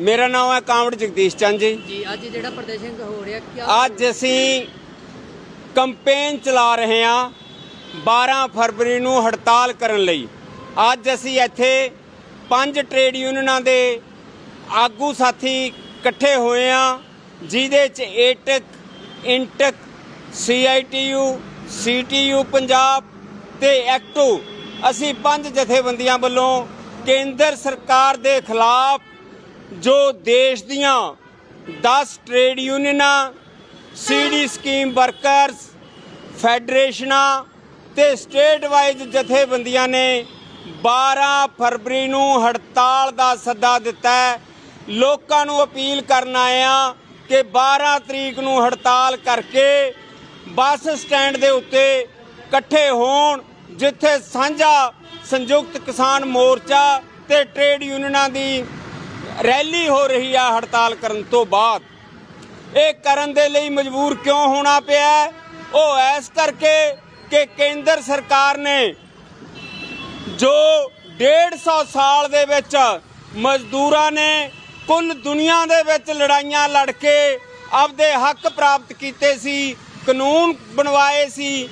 ਮੇਰਾ ਨਾਮ ਹੈ ਕਾਮੜ ਜਗਦੀਸ਼ ਚੰਦ ਜੀ। ਜੀ ਅੱਜ ਜਿਹੜਾ ਪ੍ਰਦਰਸ਼ਨ ਹੋ ਰਿਹਾ ਕੀ ਅੱਜ ਅਸੀਂ ਕੰਪੇਨ ਚਲਾ ਰਹੇ ਹਾਂ 12 ਫਰਵਰੀ ਨੂੰ ਹੜਤਾਲ ਕਰਨ ਲਈ। ਅੱਜ ਅਸੀਂ ਇੱਥੇ ਪੰਜ ਟ੍ਰੇਡ ਯੂਨੀਅਨਾਂ ਦੇ ਆਗੂ ਸਾਥੀ ਇਕੱਠੇ ਹੋਏ ਆ ਜਿਹਦੇ ਚ AITUC INTUC CITU CTU Punjab ਤੇ ਐਕਟੂ। ਅਸੀਂ ਪੰਜ ਜਥੇਬੰਦੀਆਂ ਵੱਲੋਂ ਕੇਂਦਰ ਸਰਕਾਰ ਦੇ ਖਿਲਾਫ ਜੋ ਦੇਸ਼ ਦੀਆਂ 10 ਟ੍ਰੇਡ ਯੂਨੀਅਨਾਂ ਸੀਡੀ ਸਕੀਮ ਵਰਕਰਸ, ਫੈਡਰੇਸ਼ਨਾਂ ਤੇ ਸਟੇਟ ਵਾਈਜ਼ ਜਥੇਬੰਦੀਆਂ ਨੇ 12 ਫਰਵਰੀ ਨੂੰ ਹੜਤਾਲ ਦਾ ਸੱਦਾ ਦਿੱਤਾ ਹੈ। ਲੋਕਾਂ ਨੂੰ ਅਪੀਲ ਕਰਨ ਆਇਆ ਕਿ 12 ਤਰੀਕ ਨੂੰ ਹੜਤਾਲ ਕਰਕੇ ਬੱਸ ਸਟੈਂਡ ਦੇ ਉੱਤੇ ਇਕੱਠੇ ਹੋਣ, ਜਿੱਥੇ ਸਾਂਝਾ ਸੰਯੁਕਤ ਕਿਸਾਨ ਮੋਰਚਾ ਤੇ ਟ੍ਰੇਡ ਯੂਨੀਅਨਾਂ ਦੀ ਰੈਲੀ ਹੋ ਰਹੀ ਆ ਹੜਤਾਲ ਕਰਨ ਤੋਂ ਬਾਅਦ। ਇਹ ਕਰਨ ਦੇ ਲਈ ਮਜਬੂਰ ਕਿਉਂ ਹੋਣਾ ਪਿਆ? ਉਹ ਐਸ ਕਰਕੇ ਕਿ ਕੇਂਦਰ ਸਰਕਾਰ ਨੇ ਜੋ 150 ਸਾਲ ਦੇ ਵਿੱਚ ਮਜ਼ਦੂਰਾਂ ਨੇ ਕੁੱਲ ਦੁਨੀਆ ਦੇ ਵਿੱਚ ਲੜਾਈਆਂ ਲੜ ਕੇ ਆਪਦੇ ਹੱਕ ਪ੍ਰਾਪਤ ਕੀਤੇ ਸੀ, ਕਾਨੂੰਨ ਬਣਵਾਏ ਸੀ,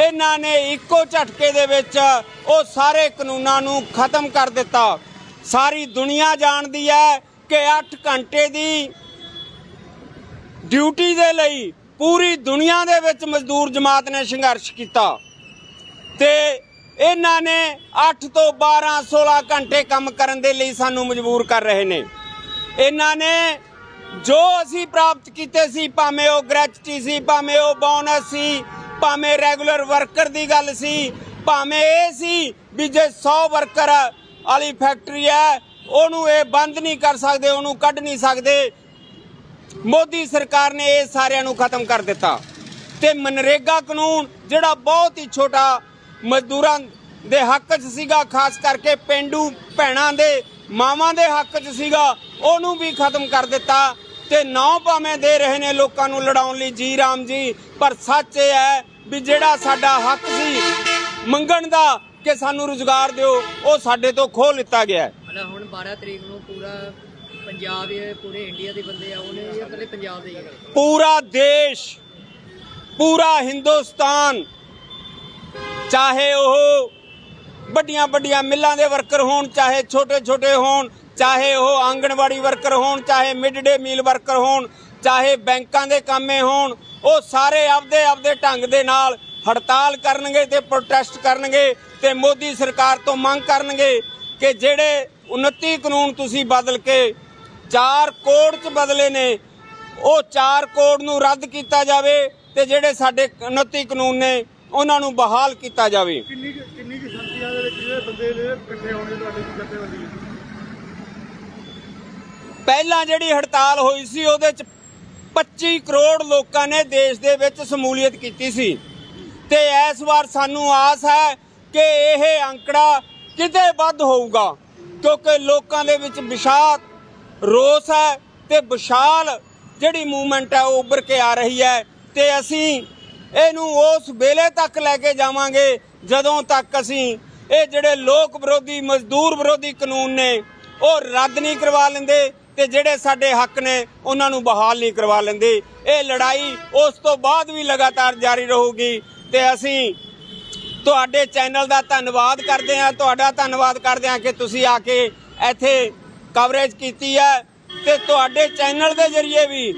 ਇਹਨਾਂ ਨੇ ਇੱਕੋ ਝਟਕੇ ਦੇ ਵਿੱਚ ਉਹ ਸਾਰੇ ਕਾਨੂੰਨਾਂ ਨੂੰ ਖਤਮ ਕਰ ਦਿੱਤਾ। ਸਾਰੀ ਦੁਨੀਆ ਜਾਣਦੀ ਹੈ ਕਿ 8 ਘੰਟੇ ਦੀ ਡਿਊਟੀ ਦੇ ਲਈ ਪੂਰੀ ਦੁਨੀਆ ਦੇ ਵਿੱਚ ਮਜ਼ਦੂਰ ਜਮਾਤ ਨੇ ਸੰਘਰਸ਼ ਕੀਤਾ। ਤੇ ਇਹਨਾਂ ਨੇ 8 ਤੋਂ 12 16 ਘੰਟੇ ਕੰਮ ਕਰਨ ਦੇ ਲਈ ਸਾਨੂੰ ਮਜਬੂਰ ਕਰ ਰਹੇ ਨੇ। ਇਹਨਾਂ ਨੇ ਜੋ ਅਸੀਂ ਪ੍ਰਾਪਤ ਕੀਤੇ ਸੀ, ਭਾਵੇਂ ਉਹ ਗ੍ਰੈਚੁਟੀ ਸੀ, ਭਾਵੇਂ ਉਹ ਬੋਨਸ ਸੀ, ਭਾਵੇਂ ਰੈਗੂਲਰ ਵਰਕਰ ਦੀ ਗੱਲ ਸੀ, ਭਾਵੇਂ ਇਹ ਸੀ ਵੀ ਜੇ 100 ਵਰਕਰ ਵਾਲੀ ਫੈਕਟਰੀ ਹੈ, ਉਹਨੂੰ ਇਹ ਬੰਦ ਨਹੀਂ ਕਰ ਸਕਦੇ, ਉਹਨੂੰ ਕੱਢ ਨਹੀਂ ਸਕਦੇ। ਮੋਦੀ ਸਰਕਾਰ ਨੇ ਇਹ ਸਾਰਿਆਂ ਨੂੰ ਖਤਮ ਕਰ ਦਿੱਤਾ। ਤੇ ਮਨਰੇਗਾ ਕਾਨੂੰਨ, ਜਿਹੜਾ ਬਹੁਤ ਹੀ ਛੋਟਾ ਮਜ਼ਦੂਰਾਂ ਦੇ ਹੱਕ 'ਚ ਸੀਗਾ, ਖਾਸ ਕਰਕੇ ਪਿੰਡੂ ਭੈਣਾਂ ਦੇ, ਮਾਵਾਂ ਦੇ ਹੱਕ 'ਚ ਸੀਗਾ, ਉਹਨੂੰ ਵੀ ਖਤਮ ਕਰ ਦਿੱਤਾ। ਤੇ ਨੌ ਭਾਵੇਂ ਦੇ ਰਹੇ ਨੇ ਲੋਕਾਂ ਨੂੰ ਲੜਾਉਣ ਲਈ, ਜੀ ਰਾਮ ਜੀ, ਪਰ ਸੱਚ ਇਹ ਹੈ ਵੀ ਜਿਹੜਾ ਸਾਡਾ ਹੱਕ ਸੀ ਮੰਗਣ ਦਾ ਕਿ ਸਾਨੂੰ ਰੁਜ਼ਗਾਰ ਦਿਓ ਉਹ ਸਾਡੇ ਤੋਂ ਖੋਹ ਲਿੱਤਾ ਗਿਆ ਹੈ ਮਤਲਬ ਹੁਣ 12 ਤਰੀਕ ਨੂੰ ਪੂਰਾ ਪੰਜਾਬ ਇਹ ਪੂਰੇ ਇੰਡੀਆ ਦੇ ਬੰਦੇ ਆਉਣੇ ਜਾਂ ਇਕੱਲੇ ਪੰਜਾਬ ਦੇ ਹੀ ਆ? ਪੂਰਾ ਦੇਸ਼ ਪੂਰਾ ਹਿੰਦੁਸਤਾਨ ਚਾਹੇ ਉਹ ਵੱਡੀਆਂ ਵੱਡੀਆਂ ਮਿੱਲਾਂ ਦੇ ਵਰਕਰ ਹੋਣ ਚਾਹੇ ਛੋਟੇ ਛੋਟੇ ਹੋਣ ਚਾਹੇ ਉਹ ਆਂਗਣਵਾੜੀ ਵਰਕਰ ਹੋਣ ਚਾਹੇ ਮਿਡ ਡੇ ਮੀਲ ਵਰਕਰ ਹੋਣ ਚਾਹੇ ਬੈਂਕਾਂ ਦੇ ਕਾਮੇ ਹੋਣ ਉਹ ਸਾਰੇ ਆਪਦੇ ਆਪਦੇ ਢੰਗ ਦੇ ਨਾਲ ਹੜਤਾਲ ਕਰਨਗੇ ਤੇ ਪ੍ਰੋਟੈਸਟ ਕਰਨਗੇ ਤੇ ਮੋਦੀ ਸਰਕਾਰ ਤੋਂ ਮੰਗ ਕਰਨਗੇ ਕਿ ਜਿਹੜੇ 29 ਕਾਨੂੰਨ ਤੁਸੀਂ ਬਦਲ ਕੇ ਚਾਰ ਕੋਡ ਚ ਬਦਲੇ ਨੇ ਉਹ ਚਾਰ ਕੋਡ ਨੂੰ ਰੱਦ ਕੀਤਾ ਜਾਵੇ ਤੇ ਜਿਹੜੇ ਸਾਡੇ 29 ਕਾਨੂੰਨ ਨੇ ਉਹਨਾਂ ਨੂੰ ਬਹਾਲ ਕੀਤਾ ਜਾਵੇ। ਕਿੰਨੀ ਕੁ- ਕਿੰਨੀ ਕਿ ਸੰਖਿਆ ਦੇ ਵਿੱਚ ਜਿਹੜੇ ਬੰਦੇ ਨੇ ਇਕੱਠੇ ਹੋਣਗੇ ਤੁਹਾਡੇ ਜਥੇਬੰਦੀ ਵਿੱਚ? ਪਹਿਲਾਂ ਜਿਹੜੀ ਹੜਤਾਲ ਹੋਈ ਸੀ ਉਹਦੇ ਚ 25 ਕਰੋੜ ਲੋਕਾਂ ਨੇ ਦੇਸ਼ ਦੇ ਵਿੱਚ ਸਮੂਲੀਅਤ ਕੀਤੀ ਸੀ। ਤੇ ਇਸ ਵਾਰ ਸਾਨੂੰ ਆਸ ਹੈ ਕਿ ਇਹ ਅੰਕੜਾ ਕਿਤੇ ਵੱਧ ਹੋਊਗਾ, ਕਿਉਂਕਿ ਲੋਕਾਂ ਦੇ ਵਿੱਚ ਵਿਸ਼ਾਲ ਰੋਸ ਹੈ ਤੇ ਵਿਸ਼ਾਲ ਜਿਹੜੀ ਮੂਵਮੈਂਟ ਹੈ ਉਹ ਉੱਭਰ ਕੇ ਆ ਰਹੀ ਹੈ ਤੇ ਅਸੀਂ ਇਹਨੂੰ ਉਸ ਵੇਲੇ ਤੱਕ ਲੈ ਕੇ ਜਾਵਾਂਗੇ ਜਦੋਂ ਤੱਕ ਅਸੀਂ ਇਹ ਜਿਹੜੇ ਲੋਕ ਵਿਰੋਧੀ, ਮਜ਼ਦੂਰ ਵਿਰੋਧੀ ਕਾਨੂੰਨ ਨੇ ਉਹ ਰੱਦ ਨਹੀਂ ਕਰਵਾ ਲੈਂਦੇ ਤੇ ਜਿਹੜੇ ਸਾਡੇ ਹੱਕ ਨੇ ਉਹਨਾਂ ਨੂੰ ਬਹਾਲ ਨਹੀਂ ਕਰਵਾ ਲੈਂਦੇ। ਇਹ ਲੜਾਈ ਉਸ ਤੋਂ ਬਾਅਦ ਵੀ ਲਗਾਤਾਰ ਜਾਰੀ ਰਹੂਗੀ। ਤੇ ਅਸੀਂ ਤੁਹਾਡੇ ਚੈਨਲ ਦਾ ਧੰਨਵਾਦ ਕਰਦੇ ਹਾਂ, ਤੁਹਾਡਾ ਧੰਨਵਾਦ ਕਰਦੇ ਹਾਂ ਕਿ ਤੁਸੀਂ ਆ ਕੇ ਇੱਥੇ ਕਵਰੇਜ ਕੀਤੀ ਹੈ ਤੇ ਤੁਹਾਡੇ ਚੈਨਲ ਦੇ ਜ਼ਰੀਏ ਵੀ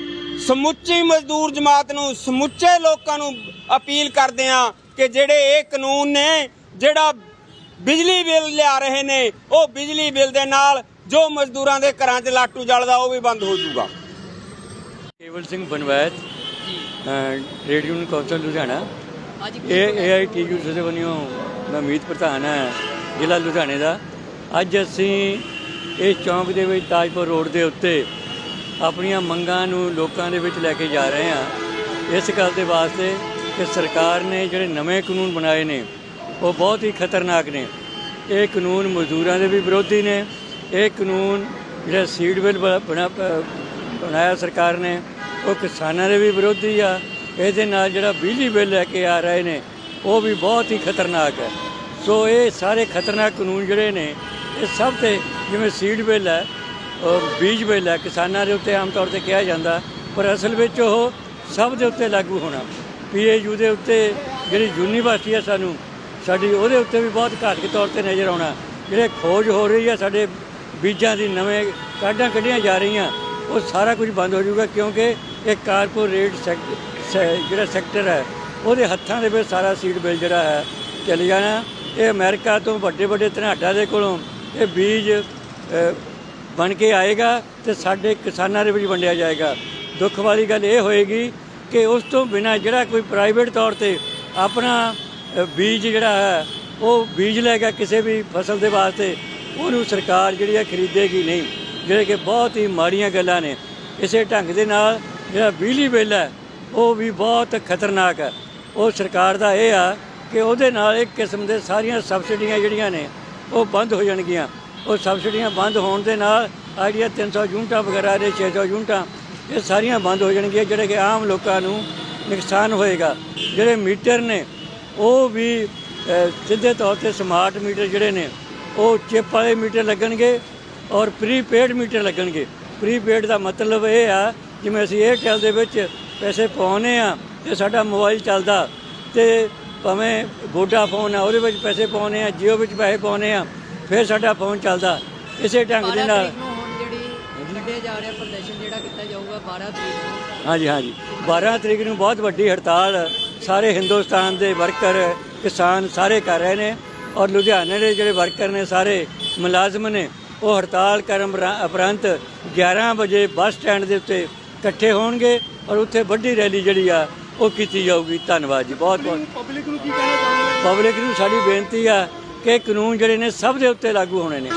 ਸਮੁੱਚੀ ਮਜ਼ਦੂਰ ਜਮਾਤ ਨੂੰ, ਸਮੁੱਚੇ ਲੋਕਾਂ ਨੂੰ ਅਪੀਲ ਕਰਦੇ ਹਾਂ ਕਿ ਜਿਹੜੇ ਇਹ ਕਾਨੂੰਨ ਨੇ, ਜਿਹੜਾ ਬਿਜਲੀ ਬਿੱਲ ਲਿਆ ਰਹੇ ਨੇ, ਉਹ ਬਿਜਲੀ ਬਿੱਲ ਦੇ ਨਾਲ ਜੋ ਮਜ਼ਦੂਰਾਂ ਦੇ ਘਰਾਂ 'ਚ ਲਾਟੂ ਜਲਦਾ, ਉਹ ਵੀ ਬੰਦ ਹੋ ਜਾਊਗਾ। Kewal Singh Banwait trade union council Ludhiana ਅੱਜ ਕੀ ਇਹ ਏਆਈਟੀਯੂ ਜਥੇਬੰਦੀਆਂ ਮੈਂ ਮੀਤ ਪ੍ਰਧਾਨ ਹਾਂ, ਜ਼ਿਲ੍ਹਾ ਲੁਧਿਆਣੇ ਦਾ। ਅੱਜ ਅਸੀਂ ਇਸ ਚੌਂਕ ਦੇ ਵਿੱਚ ਤਾਜਪੁਰ ਰੋਡ ਦੇ ਉੱਤੇ ਆਪਣੀਆਂ ਮੰਗਾਂ ਨੂੰ ਲੋਕਾਂ ਦੇ ਵਿੱਚ ਲੈ ਕੇ ਜਾ ਰਹੇ ਹਾਂ। ਇਸ ਗੱਲ ਦੇ ਵਾਸਤੇ ਕਿ ਸਰਕਾਰ ਨੇ ਜਿਹੜੇ ਨਵੇਂ ਕਾਨੂੰਨ ਬਣਾਏ ਨੇ, ਉਹ ਬਹੁਤ ਹੀ ਖਤਰਨਾਕ ਨੇ। ਇਹ ਕਾਨੂੰਨ ਮਜ਼ਦੂਰਾਂ ਦੇ ਵੀ ਵਿਰੋਧੀ ਨੇ। ਇਹ ਕਾਨੂੰਨ ਜਿਹੜਾ ਸੀਡ ਬਿੱਲ ਬ- ਬਣਾ- ਬਣਾਇਆ ਸਰਕਾਰ ਨੇ, ਉਹ ਕਿਸਾਨਾਂ ਦੇ ਵੀ ਵਿਰੋਧੀ ਆ। ਇਹਦੇ ਨਾਲ ਜਿਹੜਾ ਬਿਜਲੀ ਬਿੱਲ ਲੈ ਕੇ ਆ ਰਹੇ ਨੇ, ਉਹ ਵੀ ਬਹੁਤ ਹੀ ਖਤਰਨਾਕ ਹੈ। ਸੋ ਇਹ ਸਾਰੇ ਖਤਰਨਾਕ ਕਾਨੂੰਨ ਜਿਹੜੇ ਨੇ, ਇਹ ਸਭ ਤੇ ਜਿਵੇਂ ਸੀਡ ਬਿੱਲ ਹੈ ਔਰ ਬੀਜ ਬਿੱਲ ਹੈ, ਕਿਸਾਨਾਂ ਦੇ ਉੱਤੇ ਆਮ ਤੌਰ ਤੇ ਕਿਹਾ ਜਾਂਦਾ, ਪਰ ਅਸਲ ਵਿੱਚ ਉਹ ਸਭ ਦੇ ਉੱਤੇ ਲਾਗੂ ਹੋਣਾ। ਪੀਏਯੂ ਦੇ ਉੱਤੇ ਜਿਹੜੀ ਯੂਨੀਵਰਸਿਟੀ ਹੈ ਸਾਨੂੰ, ਸਾਡੀ ਉਹਦੇ ਉੱਤੇ ਵੀ ਬਹੁਤ ਘਾਤਕ ਤੌਰ ਤੇ ਨਜ਼ਰ ਆਉਣਾ। ਜਿਹੜੇ ਖੋਜ ਹੋ ਰਹੀ ਹੈ, ਸਾਡੇ ਬੀਜਾਂ ਦੀ ਨਵੇਂ ਕਾਢਾਂ ਕੱਢੀਆਂ ਜਾ ਰਹੀਆਂ, ਉਹ ਸਾਰਾ ਕੁਝ ਬੰਦ ਹੋ ਜਾਊਗਾ, ਕਿਉਂਕਿ ਇਹ ਕਾਰਪੋਰੇਟ ਸੈਕ- ਜਿਹੜਾ ਸੈਕਟਰ ਹੈ, ਉਹਦੇ ਹੱਥਾਂ ਦੇ ਵਿੱਚ ਸਾਰਾ ਸੀਡ ਬਿੱਲ ਜਿਹੜਾ ਹੈ, ਚਲੀ ਜਾਣਾ ਇਹ ਅਮਰੀਕਾ ਤੋਂ ਵੱਡੇ ਵੱਡੇ ਧਨਾਡਾ ਦੇ ਕੋਲੋਂ ਇਹ ਬੀਜ ਬਣ ਕੇ ਆਏਗਾ ਤੇ ਸਾਡੇ ਕਿਸਾਨਾਂ ਦੇ ਵਿੱਚ ਵੰਡਿਆ ਜਾਏਗਾ। ਦੁੱਖ ਵਾਲੀ ਗੱਲ ਇਹ ਹੋਏਗੀ ਕਿ ਉਸ ਤੋਂ ਬਿਨਾ ਜਿਹੜਾ ਕੋਈ ਪ੍ਰਾਈਵੇਟ ਤੌਰ ਤੇ ਆਪਣਾ ਬੀਜ ਜਿਹੜਾ ਹੈ, ਉਹ ਬੀਜ ਲਏਗਾ ਕਿਸੇ ਵੀ ਫਸਲ ਦੇ ਵਾਸਤੇ ਉਹਨੂੰ ਸਰਕਾਰ ਜਿਹੜੀ ਹੈ ਖਰੀਦੇਗੀ ਨਹੀਂ। ਜਿਹੜੇ ਕਿ ਬਹੁਤ ਹੀ ਮਾੜੀਆਂ ਗੱਲਾਂ ਨੇ। ਇਸੇ ਢੰਗ ਦੇ ਨਾਲ ਜਿਹੜਾ ਬਿਜਲੀ ਬਿੱਲ ਹੈ ਉਹ ਵੀ ਬਹੁਤ ਖਤਰਨਾਕ ਹੈ। ਉਹ ਸਰਕਾਰ ਦਾ ਇਹ ਆ ਕਿ ਉਹਦੇ ਨਾਲ ਇੱਕ ਕਿਸਮ ਦੇ ਸਾਰੀਆਂ ਸਬਸਿਡੀਆਂ ਜਿਹੜੀਆਂ ਨੇ, ਉਹ ਬੰਦ ਹੋ ਜਾਣਗੀਆਂ। ਉਹ ਸਬਸਿਡੀਆਂ ਬੰਦ ਹੋਣ ਦੇ ਨਾਲ ਆਹ ਜਿਹੜੀਆਂ 300 ਯੂਨਿਟਾਂ ਵਗੈਰਾ ਦੇ 600 ਯੂਨਿਟਾਂ, ਇਹ ਸਾਰੀਆਂ ਬੰਦ ਹੋ ਜਾਣਗੀਆਂ, ਜਿਹੜੇ ਕਿ ਆਮ ਲੋਕਾਂ ਨੂੰ ਨੁਕਸਾਨ ਹੋਏਗਾ। ਜਿਹੜੇ ਮੀਟਰ ਨੇ, ਉਹ ਵੀ ਸਿੱਧੇ ਤੌਰ ਤੇ ਸਮਾਰਟ ਮੀਟਰ ਜਿਹੜੇ ਨੇ, ਉਹ ਚਿਪ ਵਾਲੇ ਮੀਟਰ ਲੱਗਣਗੇ ਔਰ ਪ੍ਰੀਪੇਡ ਮੀਟਰ ਲੱਗਣਗੇ। ਪ੍ਰੀਪੇਡ ਦਾ ਮਤਲਬ ਇਹ ਆ, ਜਿਵੇਂ ਅਸੀਂ ਏਅਰਟੈਲ ਦੇ ਵਿੱਚ ਪੈਸੇ ਪਾਉਨੇ ਆ ਤੇ ਸਾਡਾ ਮੋਬਾਈਲ ਚੱਲਦਾ ਤੇ ਭਾਵੇਂ ਵੋਡਾਫੋਨ ਆ ਉਹਦੇ ਵਿੱਚ ਪੈਸੇ ਪਾਉਨੇ ਆ ਜੀਓ ਵਿੱਚ ਪੈਸੇ ਪਾਉਨੇ ਆ ਫਿਰ ਸਾਡਾ ਫੋਨ ਚੱਲਦਾ। ਇਸੇ ਢੰਗ ਦੇ 12 ਨਾਲ ਤਰੀਕ ਨੂੰ ਹੁਣ ਜਿਹੜੀ ਕੱਢਿਆ ਜਾ ਰਿਹਾ ਪ੍ਰਦਰਸ਼ਨ ਜਿਹੜਾ ਕੀਤਾ ਜਾਊਗਾ 12 ਤਰੀਕ ਨੂੰ। ਹਾਂਜੀ ਹਾਂਜੀ। 12 ਤਰੀਕ ਨੂੰ ਬਹੁਤ ਵੱਡੀ ਹੜਤਾਲ ਸਾਰੇ ਹਿੰਦੁਸਤਾਨ ਦੇ ਵਰਕਰ ਕਿਸਾਨ ਸਾਰੇ ਕਰ ਰਹੇ ਨੇ ਔਰ ਲੁਧਿਆਣੇ ਦੇ ਜਿਹੜੇ ਵਰਕਰ ਨੇ ਸਾਰੇ ਮੁਲਾਜ਼ਮ ਨੇ ਉਹ ਹੜਤਾਲ ਕਰਨ ਉਪਰਾ- ਉਪਰੰਤ 11 ਵਜੇ ਬੱਸ ਸਟੈਂਡ ਦੇ ਉੱਤੇ ਇਕੱਠੇ ਹੋਣਗੇ। ਔਰ ਉੱਥੇ ਵੱਡੀ ਰੈਲੀ ਜਿਹੜੀ ਆ ਉਹ ਕੀਤੀ ਜਾਊਗੀ। ਧੰਨਵਾਦ ਜੀ ਬਹੁਤ ਬਹੁਤ। ਪਬਲਿਕ ਨੂੰ ਕੀ ਕਹਿਣਾ ਚਾਹੁੰਦੇ ਪਬਲਿਕ ਨੂੰ ਸਾਡੀ ਬੇਨਤੀ ਆ ਕਿ ਕਾਨੂੰਨ ਜਿਹੜੇ ਨੇ ਸਭ ਦੇ ਉੱਤੇ ਲਾਗੂ ਹੋਣੇ ਨੇ।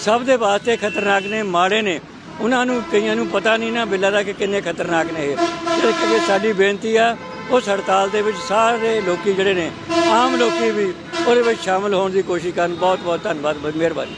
ਸਭ ਦੇ ਵਾਸਤੇ ਖਤਰਨਾਕ ਨੇ ਮਾੜੇ ਨੇ। ਉਹਨਾਂ ਨੂੰ ਕਈਆਂ ਨੂੰ ਪਤਾ ਨਹੀਂ ਨਾ ਬਿੱਲਾਂ ਦਾ ਕਿ ਕਿੰਨੇ ਖਤਰਨਾਕ ਨੇ ਇਹ। ਇਸ ਕਰਕੇ ਸਾਡੀ ਬੇਨਤੀ ਆ ਉਸ ਹੜਤਾਲ ਦੇ ਵਿੱਚ ਸਾਰੇ ਲੋਕੀ ਜਿਹੜੇ ਨੇ ਆਮ ਲੋਕੀ ਵੀ ਉਹਦੇ ਵਿੱਚ ਸ਼ਾਮਲ ਹੋਣ ਦੀ ਕੋਸ਼ਿਸ਼ ਕਰਨ। ਬਹੁਤ ਬਹੁਤ ਧੰਨਵਾਦ ਮਿਹਰਬਾਨੀ।